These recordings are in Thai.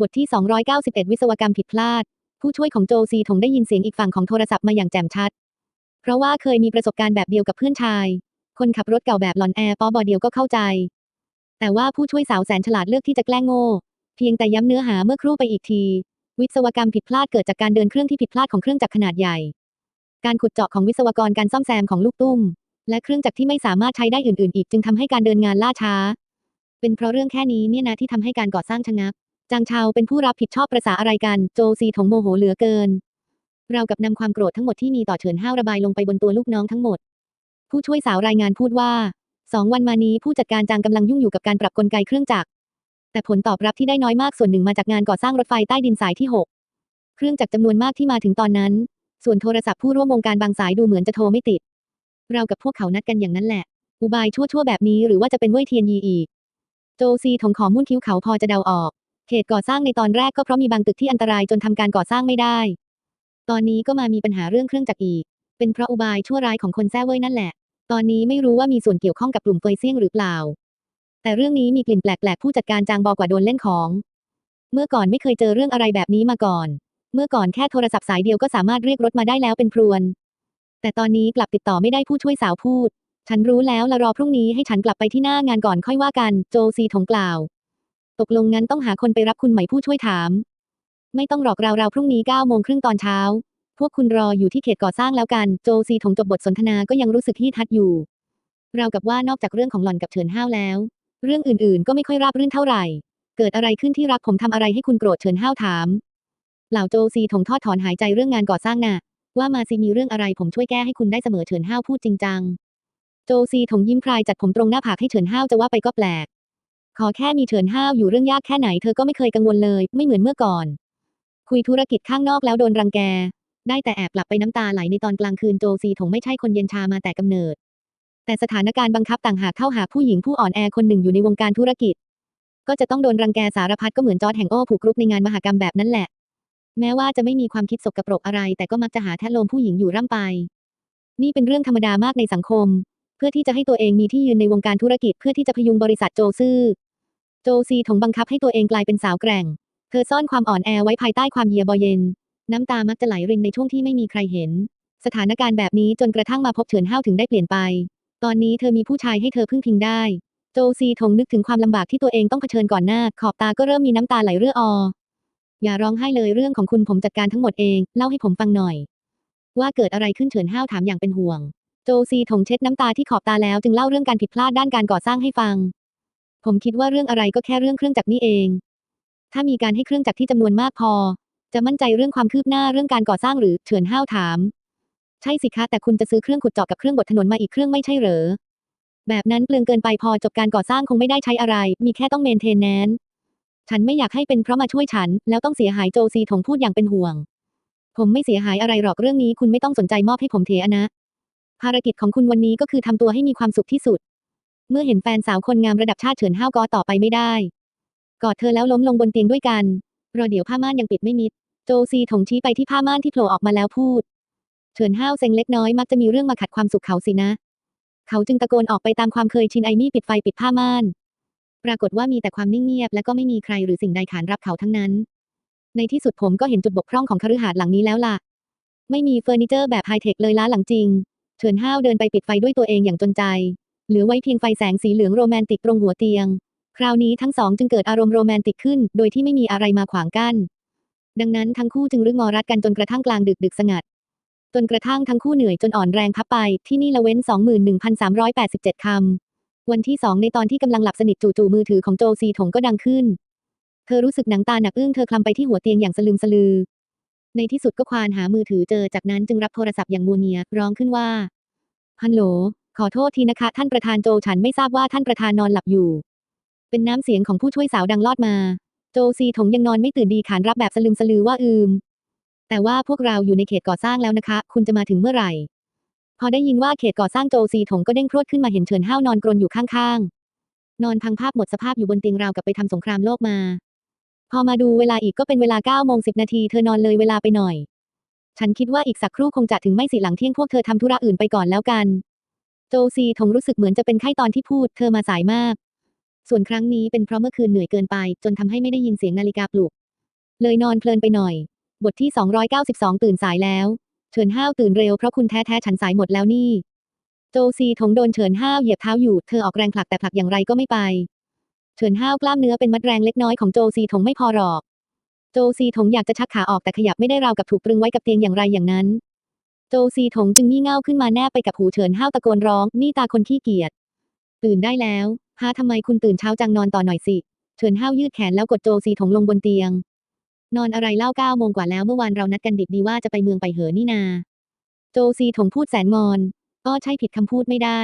บทที่ 291 วิศวกรรมผิดพลาด ผู้ช่วยของโจซีถงได้ยินเสียงอีกฝั่งของโทรศัพท์มาอย่างแจ่มชัด เพราะว่าเคยมีประสบการณ์แบบเดียวกับเพื่อนชาย คนขับรถเก่าแบบหลอนแอร์ปอบอเดียวก็เข้าใจ แต่ว่าผู้ช่วยสาวแสนฉลาดเลือกที่จะแกล้งโง่ เพียงแต่ย้ำเนื้อหาเมื่อครู่ไปอีกที วิศวกรรมผิดพลาดเกิดจากการเดินเครื่องที่ผิดพลาดของเครื่องจักรขนาดใหญ่ การขุดเจาะของวิศวกรการซ่อมแซมของลูกตุ้ม และเครื่องจักรที่ไม่สามารถใช้ได้อื่น ๆ อีกจึงทำให้การเดินงานล่าช้า เป็นเพราะเรื่องแค่นี้เนี่ยนะที่ทำให้การก่อสร้างชะงัก จางชาวเป็นผู้รับผิดชอบประษาอะไรกัน โจซีถงโมโหเหลือเกิน เรากับนำความโกรธทั้งหมดที่มีต่อเฉินห้าวระบายลงไปบนตัวลูกน้องทั้งหมด ผู้ช่วยสาวรายงานพูดว่าสองวันมานี้ผู้จัดการจางกำลังยุ่งอยู่กับการปรับกลไกเครื่องจักร แต่ผลตอบรับที่ได้น้อยมากส่วนหนึ่งมาจากงานก่อสร้างรถไฟใต้ดินสายที่ 6 เครื่องจักรจำนวนมากที่มาถึงตอนนั้น ส่วนโทรศัพท์ผู้ร่วมวงการบางสายดูเหมือนจะโทรไม่ติด เรากับพวกเขานัดกันอย่างนั้นแหละ อุบายชั่วๆแบบนี้หรือว่าจะเป็นเว่ยเทียนยีอีก โจซีถงขอมุ่นคิ้วเขาพอจะเดาออก ขตก่อสร้างในตอนแรกก็เพราะมีบางตึกที่อันตรายจนทำการก่อสร้างไม่ได้ ตอนนี้ก็มามีปัญหาเรื่องเครื่องจักรอีก เป็นเพราะอุบายชั่วร้ายของคนแซ่เว่ยนั่นแหละ ตอนนี้ไม่รู้ว่ามีส่วนเกี่ยวข้องกับกลุ่มเฟยเซี่ยงหรือเปล่า แต่เรื่องนี้มีกลิ่นแปลกๆผู้จัดการจางบอกว่าโดนเล่นของ เมื่อก่อนไม่เคยเจอเรื่องอะไรแบบนี้มาก่อน เมื่อก่อนแค่โทรศัพท์สายเดียวก็สามารถเรียกรถมาได้แล้วเป็นพรวน แต่ตอนนี้กลับติดต่อไม่ได้ผู้ช่วยสาวพูด ฉันรู้แล้วละรอพรุ่งนี้ให้ฉันกลับไปที่หน้างานก่อนค่อยว่ากัน โจซีถงกล่าว ตกลงงั้นต้องหาคนไปรับคุณไหมผู้ช่วยถาม ไม่ต้องหรอกเราๆพรุ่งนี้9โมงครึ่งตอนเช้า พวกคุณรออยู่ที่เขตก่อสร้างแล้วกัน โจซีถงจบบทสนทนาก็ยังรู้สึกที่ทัดอยู่ เรากับว่านอกจากเรื่องของหล่อนกับเฉินห้าวแล้ว เรื่องอื่นๆ ก็ไม่ค่อยราบรื่นเท่าไหร่ เกิดอะไรขึ้นที่รักผมทำอะไรให้คุณโกรธเฉินห้าวถาม เหล่าโจซีถงทอดถอนหายใจเรื่องงานก่อสร้างน่ะ ว่ามาซีมีเรื่องอะไรผมช่วยแก้ให้คุณได้เสมอเฉินห้าวพูดจริงจังโจซีถงยิ้มพรายจัดผมตรงหน้าผากให้เฉินห้าวจะว่าไปก็แปลก ขอแค่มีเฉินห้าวอยู่เรื่องยากแค่ไหนเธอก็ไม่เคยกังวลเลย ไม่เหมือนเมื่อก่อน คุยธุรกิจข้างนอกแล้วโดนรังแก ได้แต่แอบหลับไปน้ำตาไหลในตอนกลางคืนโจซีถงไม่ใช่คนเย็นชามาแต่กำเนิด แต่สถานการณ์บังคับต่างหากเข้าหาผู้หญิงผู้อ่อนแอคนหนึ่งอยู่ในวงการธุรกิจ ก็จะต้องโดนรังแกสารพัดก็เหมือนจอร์ดแห่งโอ้ผูกกรุ๊ปในงานมหกรรมแบบนั้นแหละ แม้ว่าจะไม่มีความคิดสกปรกอะไร แต่ก็มักจะหาแทะโลมผู้หญิงอยู่ร่ำไป นี่เป็นเรื่องธรรมดามากในสังคม เพื่อที่จะให้ตัวเองมีที่ยืนในวงการธุรกิจเพื่อที่จะพยุงบริษัทโจซื่อ โจซีถงบังคับให้ตัวเองกลายเป็นสาวแกร่ง เธอซ่อนความอ่อนแอไว้ภายใต้ความเยียบเย็น น้ำตามักจะไหลรินในช่วงที่ไม่มีใครเห็น สถานการณ์แบบนี้จนกระทั่งมาพบเฉินห้าวถึงได้เปลี่ยนไป ตอนนี้เธอมีผู้ชายให้เธอพึ่งพิงได้ โจซีถงนึกถึงความลำบากที่ตัวเองต้องเผชิญก่อนหน้า ขอบตาก็เริ่มมีน้ำตาไหลเรื่ออ อย่าร้องไห้เลยเรื่องของคุณผมจัดการทั้งหมดเอง เล่าให้ผมฟังหน่อย ว่าเกิดอะไรขึ้นเฉินห้าวถามอย่างเป็นห่วง โจซีถงเช็ดน้ำตาที่ขอบตาแล้วจึงเล่าเรื่องการผิดพลาดด้านการก่อสร้างให้ฟัง ผมคิดว่าเรื่องอะไรก็แค่เรื่องเครื่องจักรนี่เอง ถ้ามีการให้เครื่องจักรที่จำนวนมากพอ จะมั่นใจเรื่องความคืบหน้าเรื่องการก่อสร้างหรือเฉินห้าวถาม ใช่สิคะแต่คุณจะซื้อเครื่องขุดเจาะกับเครื่องบดถนนมาอีกเครื่องไม่ใช่เหรอ แบบนั้นเปลืองเกินไปพอจบการก่อสร้างคงไม่ได้ใช้อะไร มีแค่ต้องเมนเทนแนนฉันไม่อยากให้เป็นเพราะมาช่วยฉัน แล้วต้องเสียหายโจซีถงพูดอย่างเป็นห่วง ผมไม่เสียหายอะไรหรอกเรื่องนี้คุณไม่ต้องสนใจมอบให้ผมเทอะนะ ภารกิจของคุณวันนี้ก็คือทำตัวให้มีความสุขที่สุด เมื่อเห็นแฟนสาวคนงามระดับชาติเฉินห้าวกอต่อไปไม่ได้ กอดเธอแล้วล้มลงบนเตียงด้วยกัน รอเดี๋ยวผ้าม่านยังปิดไม่มิด โจซีถงชี้ไปที่ผ้าม่านที่โผล่ออกมาแล้วพูด เฉินห้าวเซ็งเล็กน้อยมักจะมีเรื่องมาขัดความสุขเขาสินะ เขาจึงตะโกนออกไปตามความเคยชินไอมี่ปิดไฟปิดผ้าม่าน ปรากฏว่ามีแต่ความนิ่งเงียบและก็ไม่มีใครหรือสิ่งใดขานรับเขาทั้งนั้น ในที่สุดผมก็เห็นจุดบกพร่องของคฤหาสน์หลังนี้แล้วล่ะ ไม่มีเฟอร์นิเจอร์แบบไฮเทคเลยล้าหลังจริงเฉินห้าวเดินไปปิดไฟด้วยตัวเองอย่างจนใจ เหลือไว้เพียงไฟแสงสีเหลืองโรแมนติกตรงหัวเตียง คราวนี้ทั้งสองจึงเกิดอารมณ์โรแมนติกขึ้น โดยที่ไม่มีอะไรมาขวางกัน้น ดังนั้นทั้งคู่จึงรึงงอรัดกันจนกระทั่งกลางดึกดึกสงัด จนกระทั่งทั้งคู่เหนื่อยจนอ่อนแรงพับไป ที่นี่ละเว้น 21,387 คำ วันที่สองในตอนที่กำลังหลับสนิทจู่ๆมือถือของโจซีถงก็ดังขึ้น เธอรู้สึกหนังตาหนักอึ้งเธอคลำไปที่หัวเตียงอย่างสลึมสลือ ในที่สุดก็ควานหามือถือเจอจากนั้นจึงรับโทรศัพท์อย่างงัวเงียร้องขึ้นว่าฮัลโหล ขอโทษทีนะคะ ท่านประธานโจฉันไม่ทราบว่าท่านประธานนอนหลับอยู่ เป็นน้ำเสียงของผู้ช่วยสาวดังลอดมา โจซีถงยังนอนไม่ตื่นดีขานรับแบบสลึมสลือว่าอืม แต่ว่าพวกเราอยู่ในเขตก่อสร้างแล้วนะคะ คุณจะมาถึงเมื่อไหร่ พอได้ยินว่าเขตก่อสร้างโจซีถงก็เด้งพรวดขึ้นมาเห็นเฉินห้าวนอนกรนอยู่ข้างๆ นอนพังภาพหมดสภาพอยู่บนเตียงราวกับไปทำสงครามโลกมา พอมาดูเวลาอีกก็เป็นเวลา9โมง10นาทีเธอนอนเลยเวลาไปหน่อย ฉันคิดว่าอีกสักครู่คงจะถึงไม่สิหลังเที่ยงพวกเธอทำธุระอื่นไปก่อนแล้วกัน โจซีถงรู้สึกเหมือนจะเป็นไข้ตอนที่พูด เธอมาสายมาก ส่วนครั้งนี้เป็นเพราะเมื่อคืนเหนื่อยเกินไป จนทำให้ไม่ได้ยินเสียงนาฬิกาปลุก เลยนอนเพลินไปหน่อย บทที่ 292 ตื่นสายแล้ว เฉินห้าวตื่นเร็วเพราะคุณแท้ๆฉันสายหมดแล้วนี่ โจซีถงโดนเฉินห้าวเหยียบเท้าอยู่ เธอออกแรงผลักแต่ผลักอย่างไรก็ไม่ไป เฉินห้าวกล้ามเนื้อเป็นมัดแรงเล็กน้อยของโจซีถงไม่พอหรอก โจซีถงอยากจะชักขาออกแต่ขยับไม่ได้ราวกับถูกตรึงไว้กับเตียงอย่างไรอย่างนั้น โจซีถงจึงงี่เง่าขึ้นมาแนบไปกับหูเฉินห้าวตะโกนร้อง นี่ตาคนขี้เกียจตื่นได้แล้วฮะทำไมคุณตื่นเช้าจังนอนต่อหน่อยสิ เฉินห้าวยืดแขนแล้วกดโจซีถงลงบนเตียง นอนอะไรเล่าเก้าโมงกว่าแล้วเมื่อวานเรานัดกันดิบดีว่าจะไปเมืองไปเหอนี่นา โจซีถงพูดแสนงอนก็ใช่ผิดคำพูดไม่ได้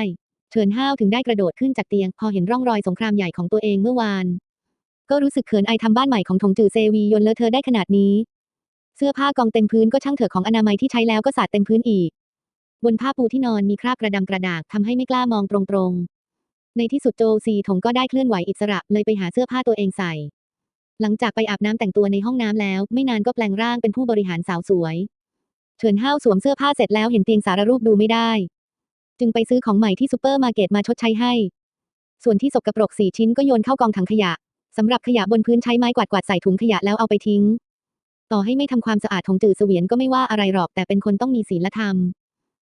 เฉินห้าวถึงได้กระโดดขึ้นจากเตียง พอเห็นร่องรอยสงครามใหญ่ของตัวเองเมื่อวาน ก็รู้สึกเขินอายทำบ้านใหม่ของถงจือเซวียนเลอะเธอะได้ขนาดนี้ เสื้อผ้ากองเต็มพื้นก็ช่างเถอะของอนามัยที่ใช้แล้วก็สาดเต็มพื้นอีก บนผ้าปูที่นอนมีคราบกระดำกระดากทำให้ไม่กล้ามองตรงๆ ในที่สุดโจซีถงก็ได้เคลื่อนไหวอิสระเลยไปหาเสื้อผ้าตัวเองใส่ หลังจากไปอาบน้ำแต่งตัวในห้องน้ำแล้ว ไม่นานก็แปลงร่างเป็นผู้บริหารสาวสวย เฉินห้าวสวมเสื้อผ้าเสร็จแล้วเห็นเตียงสารรูปดูไม่ได้ จึงไปซื้อของใหม่ที่ซูเปอร์มาร์เก็ตมาชดใช้ให้ ส่วนที่สกรปรกสี่ชิ้นก็โยนเข้ากองถังขยะสำหรับขยะบนพื้นใช้ไม้กวาดกวาดใส่ถุงขยะแล้วเอาไปทิ้ง ต่อให้ไม่ทำความสะอาดถงจืดเสวียนก็ไม่ว่าอะไรหรอกแต่เป็นคนต้องมีศีลธรรม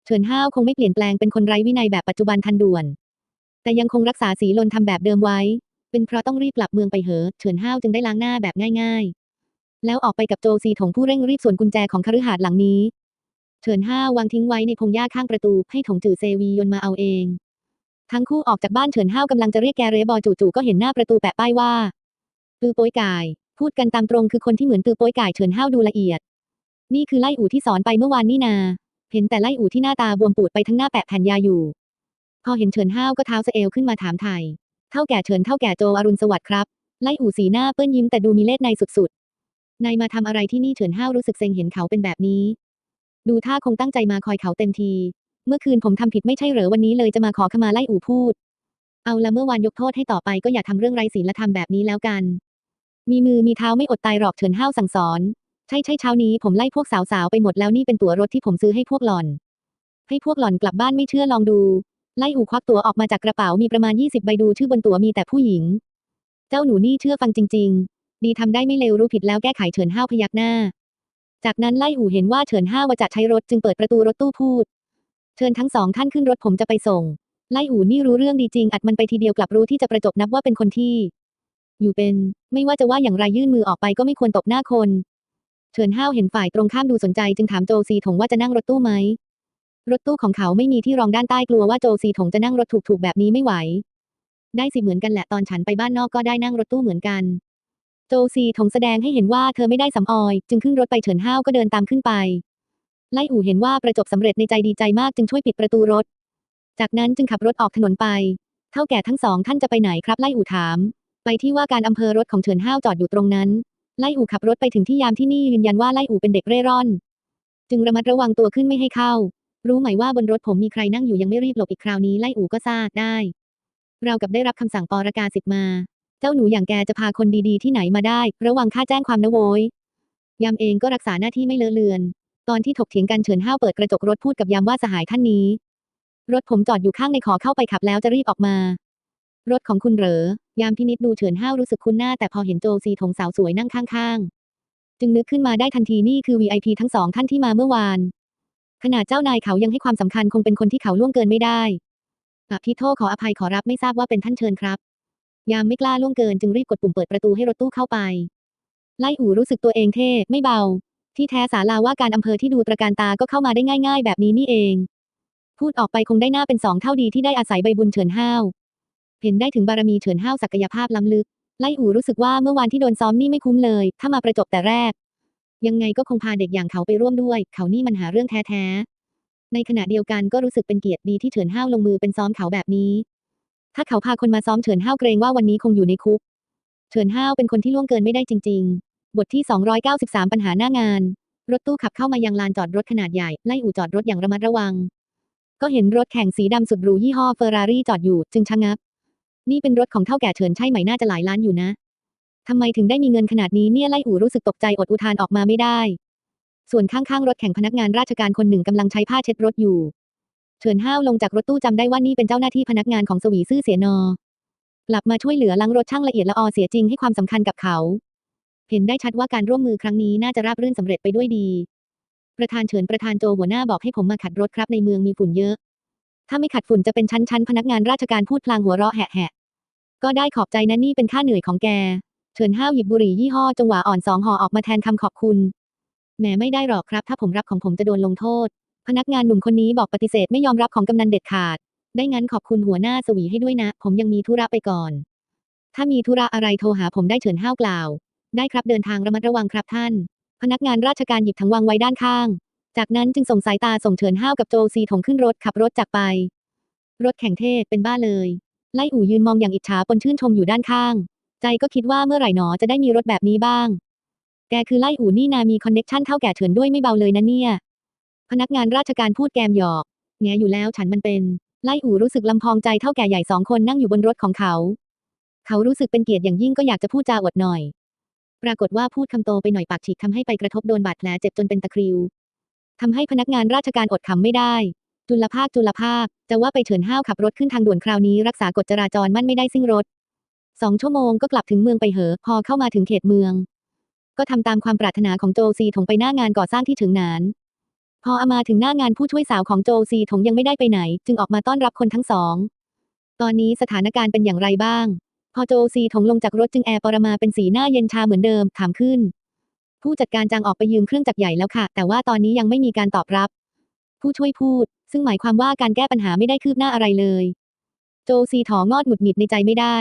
เฉินห้าวคงไม่เปลี่ยนแปลงเป็นคนไร้วินัยแบบปัจจุบันทันด่วน แต่ยังคงรักษาศีลนทำแบบเดิมไว้ เป็นเพราะต้องรีบกลับเมืองไปเหอะเฉินห้าวจึงได้ล้างหน้าแบบง่าย ๆ แล้วออกไปกับโจซีถงผู้เร่งรีบส่วนกุญแจของคฤหาสน์หลังนี้ เฉินห้าววางทิ้งไว้ในพงหญ้าข้างประตูให้ถงจือเซวียนมาเอาเอง ทั้งคู่ออกจากบ้านเฉินห้าวกำลังจะเรียกแกเรบอจู่ๆก็เห็นหน้าประตูแปะป้ายว่าตือโป้ยกาย พูดกันตามตรงคือคนที่เหมือนตือโป้ยกายเฉินห้าวดูละเอียด นี่คือไล่อู่ที่สอนไปเมื่อวานนี่นา เห็นแต่ไล่อู่ที่หน้าตาบวมปูดไปทั้งหน้าแปะแผ่นยาอยู่ พอเห็นเฉินห้าวก็เท้าสเอวขึ้นมาถามไทยเท่าแก่เฉินเท่าแก่โจอรุณสวัสดิ์ครับ ไล่อู่สีหน้าเปื้อนยิ้มแต่ดูมีเล่ห์ในสุดๆนายมาทำอะไรที่นี่เฉินห้าวรู้สึกเซ็งเห็นเขาเป็นแบบนี้ ดูท่าคงตั้งใจมาคอยเขาเต็มที เมื่อคืนผมทำผิดไม่ใช่เหรอวันนี้เลยจะมาขอขมาไล่อู่พูด เอาละเมื่อวานยกโทษให้ต่อไปก็อย่าทำเรื่องไร้ศีลธรรมแบบนี้แล้วกัน มีมือมีเท้าไม่อดตายหรอกเฉินห้าวสั่งสอน ใช่ใช่เช้านี้ผมไล่พวกสาวๆไปหมดแล้วนี่เป็นตั๋วรถที่ผมซื้อให้พวกหล่อน ให้พวกหล่อนกลับบ้านไม่เชื่อลองดู ไล่อูควักตั๋วออกมาจากกระเป๋ามีประมาณ20ใบดูชื่อบนตั๋วมีแต่ผู้หญิง เจ้าหนูนี่เชื่อฟังจริง ๆ ดีทำได้ไม่เลวรู้ผิดแล้วแก้ไขเฉินห้าวพยักหน้า จากนั้นไล่อูเห็นว่าเฉินห้าวจะใช้รถจึงเปิดประตูรถตู้พูด เชิญทั้งสองท่านขึ้นรถผมจะไปส่ง ไล่อูนี่รู้เรื่องดีจริงอัดมันไปทีเดียวกลับรู้ที่จะประจบนับว่าเป็นคนที่ อยู่เป็น ไม่ว่าจะว่าอย่างไรยื่นมือออกไปก็ไม่ควรตบหน้าคน เฉินห้าวเห็นฝ่ายตรงข้ามดูสนใจจึงถามโจซีถงว่าจะนั่งรถตู้ไหม รถตู้ของเขาไม่มีที่รองด้านใต้กลัวว่าโจซีถงจะนั่งรถถูกๆแบบนี้ไม่ไหว ได้สิเหมือนกันแหละตอนฉันไปบ้านนอกก็ได้นั่งรถตู้เหมือนกัน โจซีถงแสดงให้เห็นว่าเธอไม่ได้สำออย จึงขึ้นรถไปเฉินห้าวก็เดินตามขึ้นไปไล่อู่เห็นว่าประจบสำเร็จในใจดีใจมากจึงช่วยปิดประตูรถ จากนั้นจึงขับรถออกถนนไป เท่าแก่ทั้งสองท่านจะไปไหนครับไล่อู่ถาม ไปที่ว่าการอำเภอรถของเฉินห้าวจอดอยู่ตรงนั้น ไล่อู่ขับรถไปถึงที่ยามที่นี่ยืนยันว่าไล่อู่เป็นเด็กเร่ร่อน จึงระมัดระวังตัวขึ้นไม่ให้เข้า รู้ไหมว่าบนรถผมมีใครนั่งอยู่ยังไม่รีบหลบอีกคราวนี้ไล่อู่ก็ซาดได้ เรากับได้รับคำสั่งปรกาสิทธิ์มา เจ้าหนูอย่างแกจะพาคนดีๆที่ไหนมาได้ ระวังค่าแจ้งความนะโวยยามเองก็รักษาหน้าที่ไม่เลอะเลือน ตอนที่ถกเถียงกันเฉินห้าวเปิดกระจกรถพูดกับยามว่าสหายท่านนี้ รถผมจอดอยู่ข้างในขอเข้าไปขับแล้วจะรีบออกมา รถของคุณเหรอ ยามพินิจดูเฉินห้าวรู้สึกคุ้นหน้าแต่พอเห็นโจซีถงสาวสวยนั่งข้างๆ จึงนึกขึ้นมาได้ทันทีนี่คือ VIP ทั้งสองท่านที่มาเมื่อวาน ขนาดเจ้านายเขายังให้ความสำคัญคงเป็นคนที่เขาล่วงเกินไม่ได้อภิโทษขออภัยขอรับไม่ทราบว่าเป็นท่านเชิญครับ ยามไม่กล้าล่วงเกินจึงรีบกดปุ่มเปิดประตูให้รถตู้เข้าไป ไล่อู่รู้สึกตัวเองเท่ไม่เบา ที่แท้สาลาว่าการอำเภอที่ดูตระการตาก็เข้ามาได้ง่าย ๆ แบบนี้นี่เอง พูดออกไปคงได้หน้าเป็นสองเท่าดีที่ได้อาศัยใบบุญเฉินห้าว เห็นได้ถึงบารมีเฉินห้าวศักยภาพล้ำลึก ไล่อู่รู้สึกว่าเมื่อวานที่โดนซ้อมนี่ไม่คุ้มเลย ถ้ามาประจบแต่แรก ยังไงก็คงพาเด็กอย่างเขาไปร่วมด้วย เขานี่มันหาเรื่องแท้ๆ ในขณะเดียวกันก็รู้สึกเป็นเกียรติดีที่เฉินห้าวลงมือเป็นซ้อมเขาแบบนี้ ถ้าเขาพาคนมาซ้อมเฉินห้าวเกรงว่าวันนี้คงอยู่ในคุก เฉินห้าวเป็นคนที่ล่วงเกินไม่ได้จริง ๆ บทที่ 293 ปัญหาหน้างาน รถตู้ขับเข้ามายังลานจอดรถขนาดใหญ่ ไล่อู่จอดรถอย่างระมัดระวังก็เห็นรถแข่งสีดำสุดหรูยี่ห้อเฟอร์รารี่จอดอยู่จึงชะงัก นี่เป็นรถของเท่าแก่เฉินใช่ไหมน่าจะหลายล้านอยู่นะทำไมถึงได้มีเงินขนาดนี้เนี่ยไล่อู่รู้สึกตกใจอดอุทานออกมาไม่ได้ ส่วนข้างๆรถแข่งพนักงานราชการคนหนึ่งกำลังใช้ผ้าเช็ดรถอยู่ เฉินห้าวลงจากรถตู้จำได้ว่านี่เป็นเจ้าหน้าที่พนักงานของสวีซื่อเสียนอกลับมาช่วยเหลือล้างรถช่างละเอียดละออเสียจริงให้ความสำคัญกับเขา เห็นได้ชัดว่าการร่วมมือครั้งนี้น่าจะราบรื่นสำเร็จไปด้วยดี ประธานเฉินประธานโจหัวหน้าบอกให้ผมมาขัดรถครับในเมืองมีฝุ่นเยอะ ถ้าไม่ขัดฝุ่นจะเป็นชั้นๆพนักงานราชการพูดพลางหัวเราะแหะก็ได้ขอบใจนะนี่เป็นค่าเหนื่อยของแก เฉินห้าวหยิบบุหรี่ยี่ห้อจงหวาอ่อนสองห่อออกมาแทนคำขอบคุณ แหมไม่ได้หรอกครับ ถ้าผมรับของผมจะโดนลงโทษ พนักงานหนุ่มคนนี้บอกปฏิเสธไม่ยอมรับของกำนันเด็ดขาด ได้งั้นขอบคุณหัวหน้าสวีให้ด้วยนะ ผมยังมีธุระไปก่อน ถ้ามีธุระอะไรโทรหาผมได้เฉินห้าวกล่าว ได้ครับเดินทางระมัดระวังครับท่าน พนักงานราชการหยิบถังวางไว้ด้านข้าง จากนั้นจึงส่งสายตาส่งเฉินห้าวกับโจซีถงขึ้นรถขับรถจากไป รถแข่งเทพเป็นบ้าเลย ไล่อู่ยืนมองอย่างอิจฉาปนชื่นชมอยู่ด้านข้าง ใจก็คิดว่าเมื่อไหร่หนอจะได้มีรถแบบนี้บ้าง แกคือไล่อู่นี่นามีคอนเน็กชันเท่าแก่เฉินด้วยไม่เบาเลยนะเนี่ย พนักงานราชการพูดแกมหยอกแงอยู่แล้วฉันมันเป็น ไล่อู่รู้สึกลำพองใจเท่าแก่ใหญ่สองคนนั่งอยู่บนรถของเขา เขารู้สึกเป็นเกียรติอย่างยิ่งก็อยากจะพูดจาอวดหน่อย ปรากฏว่าพูดคำโตไปหน่อยปากฉีกทำให้ไปกระทบโดนบาดแผลเจ็บจนเป็นตะคริว ทำให้พนักงานราชการอดขำไม่ได้ จุลภาคจุลภาค จะว่าไปเฉินห้าวขับรถขึ้นทางด่วนคราวนี้รักษากฎจราจรมั่นไม่ได้ซิ่งรถสองชั่วโมงก็กลับถึงเมืองไปเหอะพอเข้ามาถึงเขตเมือง ก็ทำตามความปรารถนาของโจซีถงไปหน้างานก่อสร้างที่ถึงหนาน พออามาถึงหน้างานผู้ช่วยสาวของโจซีถงยังไม่ได้ไปไหน จึงออกมาต้อนรับคนทั้งสอง ตอนนี้สถานการณ์เป็นอย่างไรบ้าง พอโจซีถงลงจากรถจึงแอร์ปรมาเป็นสีหน้าเย็นชาเหมือนเดิมถามขึ้น ผู้จัดการจางออกไปยืมเครื่องจักรใหญ่แล้วค่ะ แต่ว่าตอนนี้ยังไม่มีการตอบรับ ผู้ช่วยพูด ซึ่งหมายความว่าการแก้ปัญหาไม่ได้คืบหน้าอะไรเลย โจซีถองอดหงุดหงิดในใจไม่ได้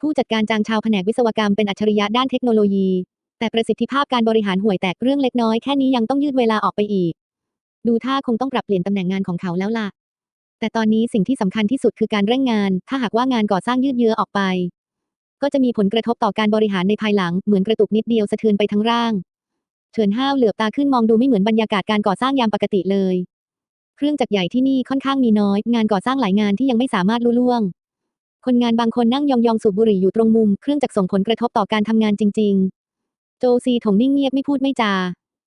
ผู้จัดการจางชาวแผนกวิศวกรรมเป็นอัจฉริยะด้านเทคโนโลยี แต่ประสิทธิภาพการบริหารห่วยแตกเรื่องเล็กน้อยแค่นี้ยังต้องยืดเวลาออกไปอีก ดูท่าคงต้องปรับเปลี่ยนตำแหน่งงานของเขาแล้วล่ะ แต่ตอนนี้สิ่งที่สำคัญที่สุดคือการเร่งงาน ถ้าหากว่างานก่อสร้างยืดเยื้อออกไป ก็จะมีผลกระทบต่อการบริหารในภายหลัง เหมือนกระตุกนิดเดียวสะเทือนไปทั้งร่าง เฉินห้าวเหลือบตาขึ้นมองดูไม่เหมือนบรรยากาศการก่อสร้างยามปกติเลย เครื่องจักรใหญ่ที่นี่ค่อนข้างมีน้อย งานก่อสร้างหลายงานที่ยังไม่สามารถลุล่วง คนงานบางคนนั่งยองๆสูบบุหรี่อยู่ตรงมุม เครื่องจักรส่งผลกระทบต่อการทำงานจริง ๆ โจซีถงนิ่งเงียบไม่พูดไม่จา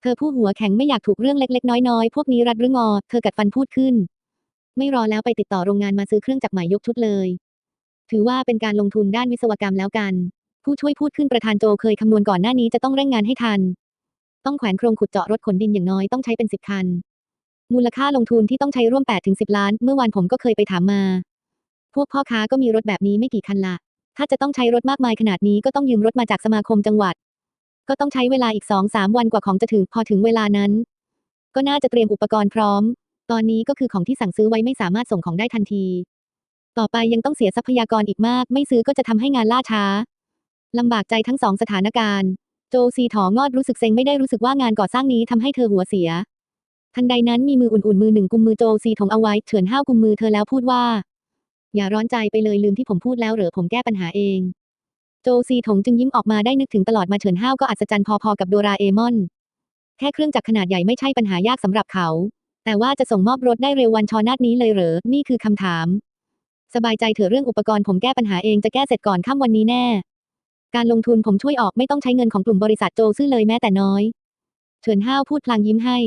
เธอพูดหัวแข็งไม่อยากถูกเรื่องเล็กๆ น้อยๆ พวกนี้รัดหรืองอ เธอกัดฟันพูดขึ้น ไม่รอแล้วไปติดต่อโรงงานมาซื้อเครื่องจักรใหม่ยกชุดเลย ถือว่าเป็นการลงทุนด้านวิศวกรรมแล้วกัน ผู้ช่วยพูดขึ้นประธานโจเคยคำนวณก่อนหน้านี้จะต้องเร่งงานให้ทัน ต้องแขวนโครงขุดเจาะรถขนดินอย่างน้อยต้องใช้เป็นสิบคัน มูลค่าลงทุนที่ต้องใช้ร่วม8ถึง10ล้าน เมื่อวานผมก็เคยไปถามมา พวกพ่อค้าก็มีรถแบบนี้ไม่กี่คันละ ถ้าจะต้องใช้รถมากมายขนาดนี้ก็ต้องยืมรถมาจากสมาคมจังหวัด ก็ต้องใช้เวลาอีก2-3วันกว่าของจะถึงพอถึงเวลานั้น ก็น่าจะเตรียมอุปกรณ์พร้อม ตอนนี้ก็คือของที่สั่งซื้อไว้ไม่สามารถส่งของได้ทันที ต่อไปยังต้องเสียทรัพยากรอีกมาก ไม่ซื้อก็จะทำให้งานล่าช้าลำบากใจทั้งสองสถานการณ์ โจซีถองอดรู้สึกเซ็งไม่ได้รู้สึกว่างานก่อสร้างนี้ทำให้เธอหัวเสีย ทันใดนั้นมีมืออุ่นๆมือหนึ่งกุมมือโจซีถงเอาไว้เฉินห้าวกุมมือเธอแล้วพูดว่า อย่าร้อนใจไปเลยลืมที่ผมพูดแล้วเหรอผมแก้ปัญหาเอง โจซีถงจึงยิ้มออกมาได้นึกถึงตลอดมาเฉินห้าวก็อัศจรรย์พอๆกับโดราเอมอน แค่เครื่องจักรขนาดใหญ่ไม่ใช่ปัญหายากสำหรับเขา แต่ว่าจะส่งมอบรถได้เร็ววันชอนาดนี้เลยเหรอนี่คือคำถาม สบายใจเถอะเรื่องอุปกรณ์ผมแก้ปัญหาเองจะแก้เสร็จก่อนค่ำวันนี้แน่ การลงทุนผมช่วยออกไม่ต้องใช้เงินของกลุ่มบริษัทโจซื่อเลยแม้แต่น้อย เฉินห้าวพูดพลางยิ้มให้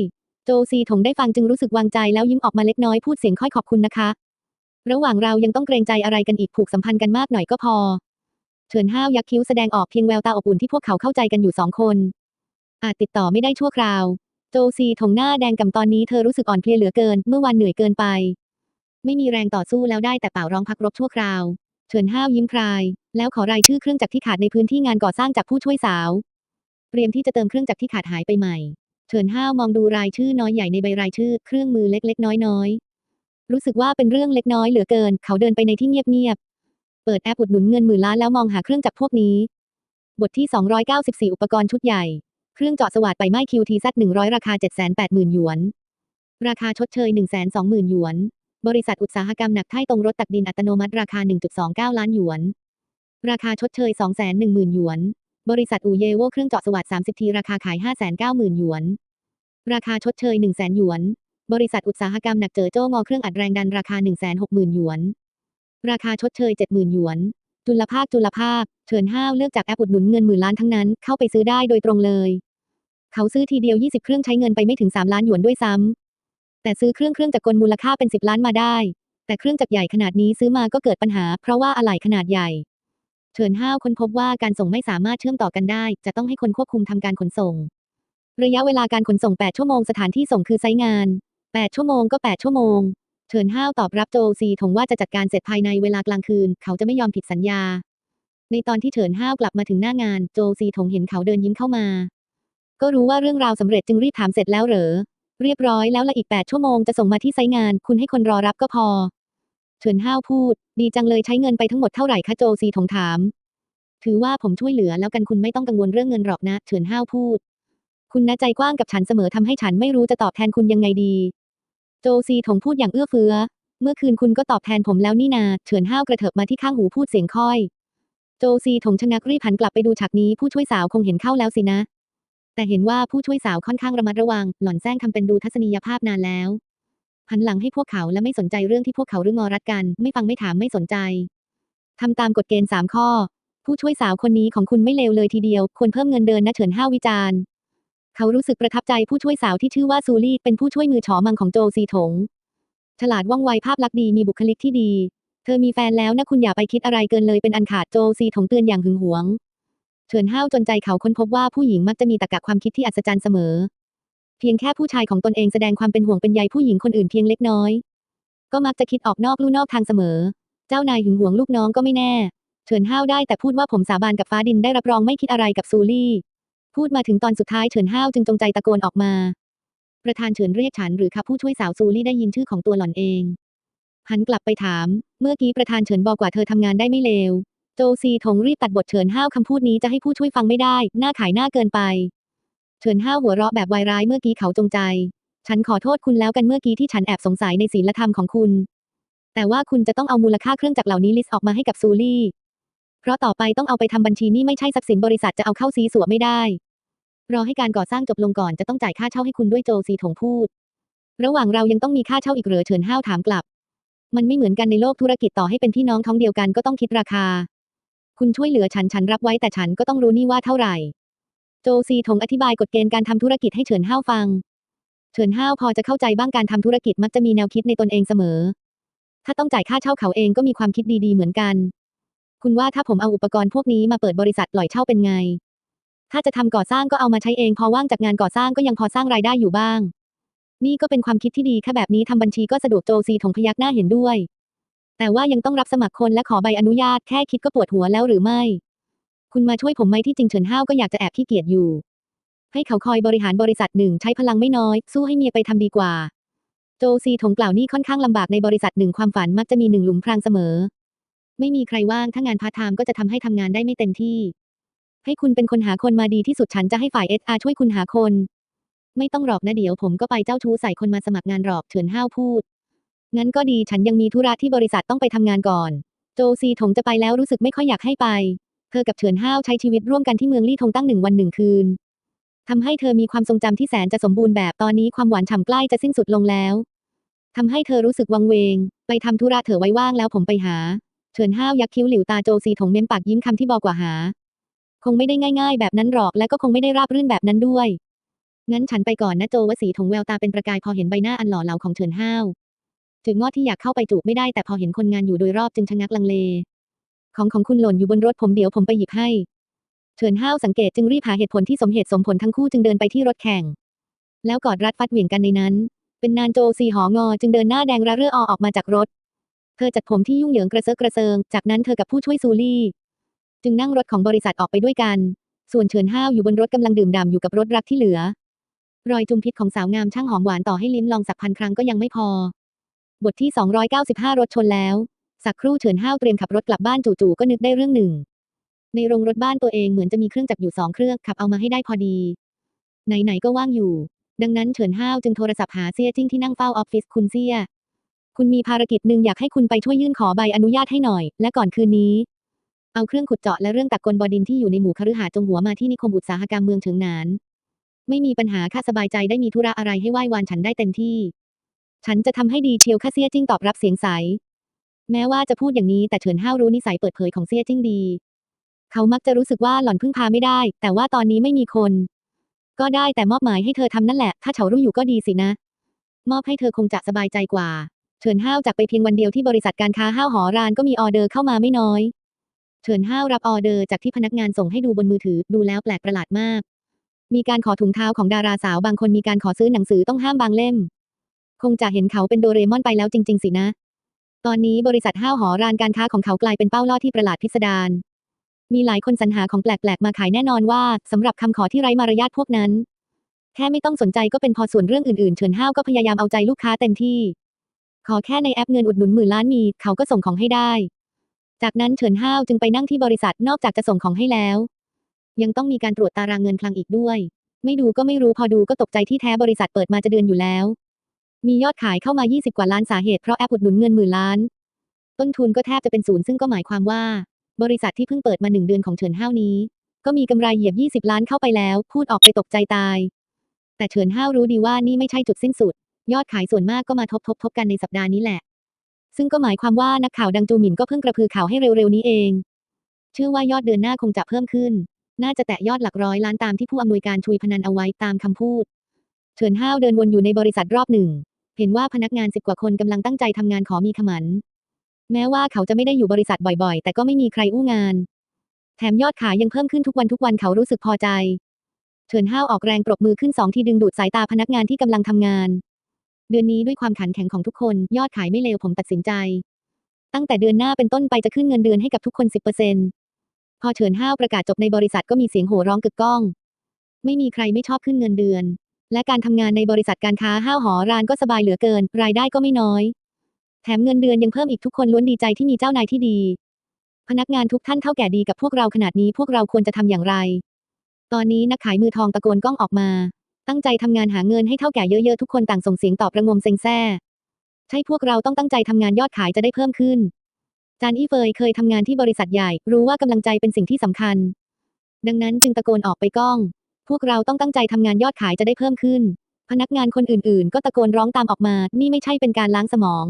โจซีถงได้ฟังจึงรู้สึกวางใจแล้วยิ้มออกมาเล็กน้อยพูดเสียงค่อยขอบคุณนะคะ ระหว่างเรายังต้องเกรงใจอะไรกันอีกผูกสัมพันธ์กันมากหน่อยก็พอ เฉินห้าวยักคิ้วแสดงออกเพียงแววตาอบอุ่นที่พวกเขาเข้าใจกันอยู่สองคน อาจติดต่อไม่ได้ชั่วคราว โจซีถงหน้าแดงกำตอนนี้เธอรู้สึกอ่อนเพลียเหลือเกิน เมื่อวานเหนื่อยเกินไป ไม่มีแรงต่อสู้แล้วได้แต่เป่าร้องพักรบชั่วคราว เฉินห้าวยิ้มพราย แล้วขอรายชื่อเครื่องจักรที่ขาดในพื้นที่งานก่อสร้างจากผู้ช่วยสาว เตรียมที่จะเติมเครื่องจักรที่ขาดหายไปใหม่ เฉินห้าวมองดูรายชื่อน้อยใหญ่ในใบรายชื่อ เครื่องมือเล็ก ๆ น้อยๆ รู้สึกว่าเป็นเรื่องเล็กน้อยเหลือเกิน เขาเดินไปในที่เงียบๆ เปิดแอปอุดหนุนเงินหมื่นล้านแล้วมองหาเครื่องจักรพวกนี้ บทที่ 294 อุปกรณ์ชุดใหญ่ เครื่องเจาะสว่านไปไม้ QTZ 100 ราคา 780,000 หยวน ราคาชดเชย 120,000 หยวน บริษัทอุตสาหกรรมหนักไท่ตรงรถตักดินอัตโนมัติราคา 1.29 ล้านหยวน ราคาชดเชย 210,000 หยวน บริษัทอูเยโวเครื่องเจาะสว่าน30 ทีราคาขาย 590,000 หยวน ราคาชดเชย 100,000 หยวน บริษัทอุตสาหกรรมหนักเจอโจ้งอเครื่องอัดแรงดันราคา 160,000 หยวน ราคาชดเชย 70,000 หยวน จุลภาคจุลภาคเฉินห้าวเลือกจากแอปอุดหนุนเงินหมื่นล้านทั้งนั้นเข้าไปซื้อได้โดยตรงเลย เขาซื้อทีเดียว 20 เครื่องใช้เงินไปไม่ถึง 3 ล้านหยวนด้วยซ้ำ แต่ซื้อเครื่องเครื่องจักรกลมูลค่าเป็น10ล้านมาได้ แต่เครื่องจักรใหญ่ขนาดนี้ซื้อมาก็เกิดปัญหา เพราะว่าอะไหล่ขนาดใหญ่เฉินห้าวค้นพบว่าการส่งไม่สามารถเชื่อมต่อกันได้ จะต้องให้คนควบคุมทำการขนส่ง ระยะเวลาการขนส่ง 8 ชั่วโมงสถานที่ส่งคือไซงาน 8 ชั่วโมงก็ 8 ชั่วโมงเฉินห้าวตอบรับโจซีถงว่าจะจัดการเสร็จภายในเวลากลางคืน เขาจะไม่ยอมผิดสัญญา ในตอนที่เฉินห้าวกลับมาถึงหน้างาน โจซีถงเห็นเขาเดินยิ้มเข้ามา ก็รู้ว่าเรื่องราวสำเร็จจึงรีบถามเสร็จแล้วเหรอ เรียบร้อยแล้วละอีก 8 ชั่วโมงจะส่งมาที่ไซต์งาน คุณให้คนรอรับก็พอเฉินห้าวพูด ดีจังเลยใช้เงินไปทั้งหมดเท่าไหร่คะโจซีถงถาม ถือว่าผมช่วยเหลือแล้วกันคุณไม่ต้องกังวลเรื่องเงินหรอกนะเฉินห้าวพูด คุณนะใจกว้างกับฉันเสมอทำให้ฉันไม่รู้จะตอบแทนคุณยังไงดี โจซีถงพูดอย่างเอื้อเฟื้อ เมื่อคืนคุณก็ตอบแทนผมแล้วนี่นาเฉินห้าวกระเถิบมาที่ข้างหูพูดเสียงค่อย โจซีถงชะงักรีบหันกลับไปดูฉากนี้ผู้ช่วยสาวคงเห็นเข้าแล้วสินะ แต่เห็นว่าผู้ช่วยสาวค่อนข้างระมัดระวัง หล่อนแซงทำเป็นดูทัศนียภาพนานแล้วหันหลังให้พวกเขาและไม่สนใจเรื่องที่พวกเขารื้องอรัดกัน ไม่ฟังไม่ถามไม่สนใจทำตามกฎเกณฑ์สามข้อ ผู้ช่วยสาวคนนี้ของคุณไม่เลวเลยทีเดียว ควรเพิ่มเงินเดือนนะเฉินห้าววิจารณ์เขารู้สึกประทับใจผู้ช่วยสาวที่ชื่อว่าซูลี่เป็นผู้ช่วยมือฉอมังของโจซีถง ฉลาดว่องไวภาพลักษณ์ดีมีบุคลิกที่ดี เธอมีแฟนแล้วนะคุณอย่าไปคิดอะไรเกินเลยเป็นอันขาดโจซีถงเตือนอย่างหึงหวง เฉินห้าวจนใจเขาค้นพบว่าผู้หญิงมักจะมีตรรกะความคิดที่อัศจรรย์เสมอ เพียงแค่ผู้ชายของตนเองแสดงความเป็นห่วงเป็นใยผู้หญิงคนอื่นเพียงเล็กน้อย ก็มักจะคิดออกนอกลู่นอกทางเสมอ เจ้านายหึงหวงลูกน้องก็ไม่แน่ เฉินห้าวได้แต่พูดว่าผมสาบานกับฟ้าดินได้รับรองไม่คิดอะไรกับซูลี่ พูดมาถึงตอนสุดท้ายเฉินห้าวจึงจงใจตะโกนออกมา ประธานเฉินเรียกฉันหรือครับผู้ช่วยสาวซูลี่ได้ยินชื่อของตัวหล่อนเองหันกลับไปถาม เมื่อกี้ประธานเฉินบอกว่าเธอทำงานได้ไม่เลว โจซีถงรีบตัดบทเฉินห้าวคำพูดนี้จะให้ผู้ช่วยฟังไม่ได้ หน้าขายหน้าเกินไป เฉินห้าวหัวเราะแบบวายร้ายเมื่อกี้เขาจงใจ ฉันขอโทษคุณแล้วกันเมื่อกี้ที่ฉันแอบสงสัยในศีลธรรมของคุณ แต่ว่าคุณจะต้องเอามูลค่าเครื่องจักรเหล่านี้ลิสต์ออกมาให้กับซูลี่ เพราะต่อไปต้องเอาไปทำบัญชีนี่ไม่ใช่ทรัพย์สินบริษัทจะเอาเข้าซีสัวไม่ได้ รอให้การก่อสร้างจบลงก่อนจะต้องจ่ายค่าเช่าให้คุณด้วยโจซีถงพูด ระหว่างเรายังต้องมีค่าเช่าอีกเหรอเฉินห้าวถามกลับมันไม่เหมือนกันในโลกธุรกิจต่อให้เป็นพี่น้องท้องเดียวกันก็ต้องคิดราคา คุณช่วยเหลือฉันฉันรับไว้แต่ฉันก็ต้องรู้นี่ว่าเท่าไหร่ โจซีถงอธิบายกฎเกณฑ์การทำธุรกิจให้เฉินห้าวฟัง เฉินห้าวพอจะเข้าใจบ้างการทำธุรกิจมักจะมีแนวคิดในตนเองเสมอ ถ้าต้องจ่ายค่าเช่าเขาเองก็มีความคิดดีๆเหมือนกัน คุณว่าถ้าผมเอาอุปกรณ์พวกนี้มาเปิดบริษัทปล่อยเช่าเป็นไง ถ้าจะทำก่อสร้างก็เอามาใช้เองพอว่างจากงานก่อสร้างก็ยังพอสร้างรายได้อยู่บ้าง นี่ก็เป็นความคิดที่ดีแค่แบบนี้ทำบัญชีก็สะดวกโจซีถงพยักหน้าเห็นด้วย แต่ว่ายังต้องรับสมัครคนและขอใบอนุญาตแค่คิดก็ปวดหัวแล้วหรือไม่ คุณมาช่วยผมไหมที่จริงเฉินห้าวก็อยากจะแอบขี้เกียจอยู่ ให้เขาคอยบริหารบริษัทหนึ่งใช้พลังไม่น้อย สู้ให้เมียไปทำดีกว่า โจซีถงกล่าวนี่ค่อนข้างลำบากในบริษัทหนึ่งความฝันมักจะมีหนึ่งหลุมพรางเสมอ ไม่มีใครว่างถ้างานพาร์ทไทม์ก็จะทำให้ทำงานได้ไม่เต็มที่ ให้คุณเป็นคนหาคนมาดีที่สุดฉันจะให้ฝ่ายเออาช่วยคุณหาคน ไม่ต้องหรอกนะเดี๋ยวผมก็ไปเจ้าชู้ใส่คนมาสมัครงานหรอกเฉินห้าวพูด งั้นก็ดีฉันยังมีธุระที่บริษัทต้องไปทำงานก่อน โจซีถงจะไปแล้วรู้สึกไม่ค่อยอยากให้ไป เธอกับเฉินห้าวใช้ชีวิตร่วมกันที่เมืองลี่ทงตั้งหนึ่งวันหนึ่งคืนทำให้เธอมีความทรงจำที่แสนจะสมบูรณ์แบบตอนนี้ความหวานฉ่ำใกล้จะสิ้นสุดลงแล้วทำให้เธอรู้สึกวังเวง ไปทำธุระเถอไว้ว่างแล้วผมไปหา เฉินห้าวยักคิ้วหลิวตาโจซีถงเม้มปากยิ้มคำที่บอกว่าหา คงไม่ได้ง่าย ๆ แบบนั้นหรอกและก็คงไม่ได้ราบรื่นแบบนั้นด้วยงั้นฉันไปก่อนนะโจวสีถงแววตาเป็นประกายพอเห็นใบหน้าอันหล่อเหลาของเฉินห้าว ถึงงอดที่อยากเข้าไปจูบไม่ได้แต่พอเห็นคนงานอยู่โดยรอบจึงชะงักลังเล ของของคุณหล่นอยู่บนรถผมเดี๋ยวผมไปหยิบให้ เฉินห้าวสังเกตจึงรีบหาเหตุผลที่สมเหตุสมผลทั้งคู่จึงเดินไปที่รถแข่ง แล้วกอดรัดฟัดเหวี่ยงกันในนั้น เป็นนานโจซีหองอจึงเดินหน้าแดงระเรื่ออออกมาจากรถ เธอจัดผมที่ยุ่งเหยิงกระเซาะกระเซิง จากนั้นเธอกับผู้ช่วยซูลี่ จึงนั่งรถของบริษัทออกไปด้วยกัน ส่วนเฉินห้าวอยู่บนรถกำลังดื่มด่ำอยู่กับรถรักที่เหลือ รอยจุมพิษของสาวงามช่างหอมหวานต่อให้ลิ้มลองสักพันครั้งก็ยังไม่พอ บทที่ 295 รถชนแล้ว สักครู่เฉินห้าวเตรียมขับรถกลับบ้านจู่ๆก็นึกได้เรื่องหนึ่ง ในโรงรถบ้านตัวเองเหมือนจะมีเครื่องจักรอยู่สองเครื่องขับเอามาให้ได้พอดี ไหนๆก็ว่างอยู่ ดังนั้นเฉินห้าวจึงโทรศัพท์หาเซี่ยจิ้งที่นั่งเฝ้าออฟฟิศคุณเซี่ยคุณมีภารกิจหนึ่งอยากให้คุณไปช่วยยื่นขอใบอนุญาตให้หน่อย และก่อนคืนนี้ เอาเครื่องขุดเจาะและเรื่องตักกลบอดินที่อยู่ในหมู่คฤหาสน์จงหัวมาที่นิคมอุตสาหกรรมเมืองเฉิงหนาน ไม่มีปัญหาค่าสบายใจได้มีธุระอะไรให้ไหว้วานฉันได้เต็มที่ ฉันจะทำให้ดีเชียวค่าเซี่ยจิ้งตอบรับเสียงใส แม้ว่าจะพูดอย่างนี้แต่เฉินห้าวรู้นิสัยเปิดเผยของเซี่ยจิ้งดี เขามักจะรู้สึกว่าหล่อนพึ่งพาไม่ได้ แต่ว่าตอนนี้ไม่มีคน ก็ได้แต่มอบหมายให้เธอทำนั่นแหละ ถ้าเฉารู้อยู่ก็ดีสินะ มอบให้เธอคงจะสบายใจกว่า เฉินห้าวจากไปเพียงวันเดียวที่บริษัทการค้าห้าวหอรานก็มีออเดอร์เข้ามาไม่น้อย เฉินห้าวรับออเดอร์จากที่พนักงานส่งให้ดูบนมือถือ ดูแล้วแปลกประหลาดมาก มีการขอถุงเท้าของดาราสาวบางคนมีการขอซื้อหนังสือต้องห้ามบางเล่ม คงจะเห็นเขาเป็นโดเรมอนไปแล้วจริง ๆ สินะ ตอนนี้บริษัทห้าวหอรานการค้าของเขากลายเป็นเป้าล่อที่ประหลาดพิสดาร มีหลายคนสรรหาของแปลกๆมาขายแน่นอนว่าสำหรับคำขอที่ไร้มารยาทพวกนั้น แค่ไม่ต้องสนใจก็เป็นพอส่วนเรื่องอื่นๆ เฉินห้าวก็พยายามเอาใจลูกค้าเต็มที่ ขอแค่ในแอปเงินอุดหนุนหมื่นล้านมีเขาก็ส่งของให้ได้ จากนั้นเฉินห้าวจึงไปนั่งที่บริษัทนอกจากจะส่งของให้แล้ว ยังต้องมีการตรวจตารางเงินคลังอีกด้วย ไม่ดูก็ไม่รู้พอดูก็ตกใจที่แท้บริษัทเปิดมาจะเดือนอยู่แล้ว มียอดขายเข้ามา 20 กว่าล้านสาเหตุเพราะแอปอุดหนุนเงินหมื่นล้าน ต้นทุนก็แทบจะเป็นศูนย์ซึ่งก็หมายความว่า บริษัทที่เพิ่งเปิดมาหนึ่งเดือนของเฉินห้าวนี้ ก็มีกำไรเหยียบ 20 ล้านเข้าไปแล้ว พูดออกไปตกใจตาย แต่เฉินห้าวรู้ดีว่านี่ไม่ใช่จุดสิ้นสุด ยอดขายส่วนมากก็มาทบทบทบกันในสัปดาห์นี้แหละ ซึ่งก็หมายความว่านักข่าวดังจูหมินก็เพิ่งกระพือข่าวให้เร็วๆนี้เองเชื่อว่ายอดเดือนหน้าคงจะเพิ่มขึ้น น่าจะแตะยอดหลักร้อยล้านตามที่ผู้อำนวยการชุยพนันเอาไว้ตามคำพูดเฉินห้าวเดินวนอยู่ในบริษัทรอบหนึ่ง เห็นว่าพนักงานสิบกว่าคนกำลังตั้งใจทำงานขอมีขมัน แม้ว่าเขาจะไม่ได้อยู่บริษัทบ่อยๆ แต่ก็ไม่มีใครอู้งาน แถมยอดขายยังเพิ่มขึ้นทุกวันทุกวันเขารู้สึกพอใจ เฉินห้าวออกแรงปรบมือขึ้นสองทีดึงดูดสายตาพนักงานที่กำลังทำงาน เดือนนี้ด้วยความขันแข็งของทุกคน ยอดขายไม่เลวผมตัดสินใจ ตั้งแต่เดือนหน้าเป็นต้นไปจะขึ้นเงินเดือนให้กับทุกคน10%พอเฉินห้าวประกาศจบในบริษัทก็มีเสียงโห่ร้องกึกก้อง ไม่มีใครไม่ชอบขึ้นเงินเดือน และการทำงานในบริษัทการค้าห้าวหอรานก็สบายเหลือเกิน รายได้ก็ไม่น้อย แถมเงินเดือนยังเพิ่มอีกทุกคนล้วนดีใจที่มีเจ้านายที่ดี พนักงานทุกท่านเท่าแก่ดีกับพวกเราขนาดนี้พวกเราควรจะทำอย่างไร ตอนนี้นักขายมือทองตะโกนก้องออกมา ตั้งใจทำงานหาเงินให้เท่าแก่เยอะๆทุกคนต่างส่งเสียงตอบระงมเซ็งแซ่ใช่พวกเราต้องตั้งใจทำงานยอดขายจะได้เพิ่มขึ้น จานอี้เฟยเคยทำงานที่บริษัทใหญ่ รู้ว่ากำลังใจเป็นสิ่งที่สำคัญ ดังนั้นจึงตะโกนออกไปก้อง พวกเราต้องตั้งใจทำงานยอดขายจะได้เพิ่มขึ้น พนักงานคนอื่นๆ ก็ตะโกนร้องตามออกมา นี่ไม่ใช่เป็นการล้างสมอง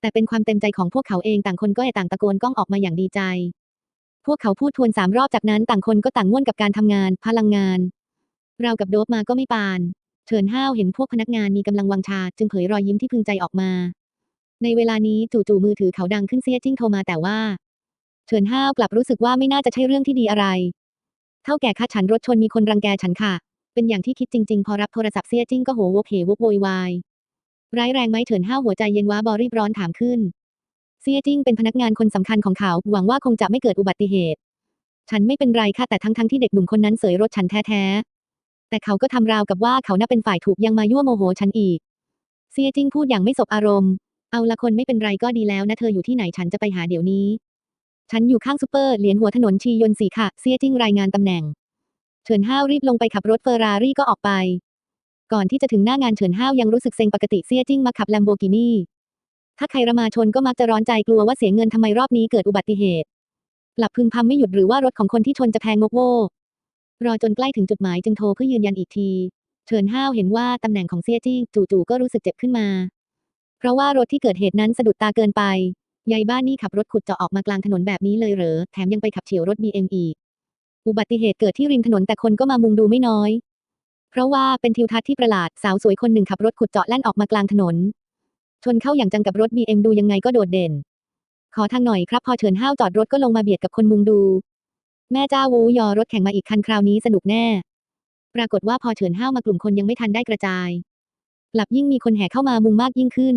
แต่เป็นความเต็มใจของพวกเขาเองต่างคนก็ต่างตะโกนก้องออกมาอย่างดีใจ พวกเขาพูดทวนสามรอบจากนั้นต่างคนก็ต่างง่วนกับการทำงาน พลังงาน เรากับโดบมาก็ไม่ปานเฉินห้าวเห็นพวกพนักงานมีกำลังวังชา จึงเผยรอยยิ้มที่พึงใจออกมา ในเวลานี้จู่ๆมือถือเขาดังขึ้นเสียจิ้งโทรมาแต่ว่าเฉินห้าวกลับรู้สึกว่าไม่น่าจะใช่เรื่องที่ดีอะไร ท่าแก่ค่าฉันรถชนมีคนรังแกฉันค่ะ เป็นอย่างที่คิดจริง ๆ พอรับโทรศัพท์เสียจิ้งก็โหวกเหวกโวยวาย ร้ายแรงไหมเฉินห้าวหัวใจเย็นว้าบอรีบร้อนถามขึ้น เสียจิ้งเป็นพนักงานคนสำคัญของเขา หวังว่าคงจะไม่เกิดอุบัติเหตุ ฉันไม่เป็นไรค่ะแต่ทั้งทั้งๆที่เด็กหนุ่มคนนั้นเสยรถฉันแท้ๆ แต่เขาก็ทำราวกับว่าเขาน่าเป็นฝ่ายถูกยังมายั่วโมโหฉันอีก เสียจิ้งพูดอย่างไม่สบอารมณ์ เอาละคนไม่เป็นไรก็ดีแล้วนะเธออยู่ที่ไหนฉันจะไปหาเดี๋ยวนี้ ฉันอยู่ข้างซูเปอร์เหรียญหัวถนนชียนสีค่ะเสียจิ้งรายงานตำแหน่ง เฉินห้าวรีบลงไปขับรถเฟอร์รารี่ก็ออกไป ก่อนที่จะถึงหน้างานเฉินห้าวยังรู้สึกเซ็งปกติเสียจิ้งมาขับแลมโบกินีถ้าใครระมาชนก็มักจะร้อนใจกลัวว่าเสียเงินทำไมรอบนี้เกิดอุบัติเหตุกลับพึมพำไม่หยุดหรือว่ารถของคนที่ชนจะแพงงกโวรอจนใกล้ถึงจุดหมายจึงโทรเพื่อยืนยันอีกที เฉินห้าวเห็นว่าตำแหน่งของเสียจิ้งจู่ๆก็รู้สึกเจ็บขึ้นมา เพราะว่ารถที่เกิดเหตุนั้นสะดุดตาเกินไป ยายบ้านนี่ขับรถขุดเจาะออกมากลางถนนแบบนี้เลยเหรอ แถมยังไปขับเฉียวรถ BM อีก อุบัติเหตุเกิดที่ริมถนนแต่คนก็มามุงดูไม่น้อย เพราะว่าเป็นทิวทัศน์ที่ประหลาดสาวสวยคนหนึ่งขับรถขุดเจาะแล่นออกมากลางถนน ชนเข้าอย่างจังกับรถ BM ดูยังไงก็โดดเด่น ขอทางหน่อยครับพอเฉินห้าวจอดรถก็ลงมาเบียดกับคนมุงดู แม่เจ้าวูยอรถแข่งมาอีกคันคราวนี้สนุกแน่ ปรากฏว่าพอเฉินห้าวมากลุ่มคนยังไม่ทันได้กระจายกลับยิ่งมีคนแห่เข้ามามุงมากยิ่งขึ้น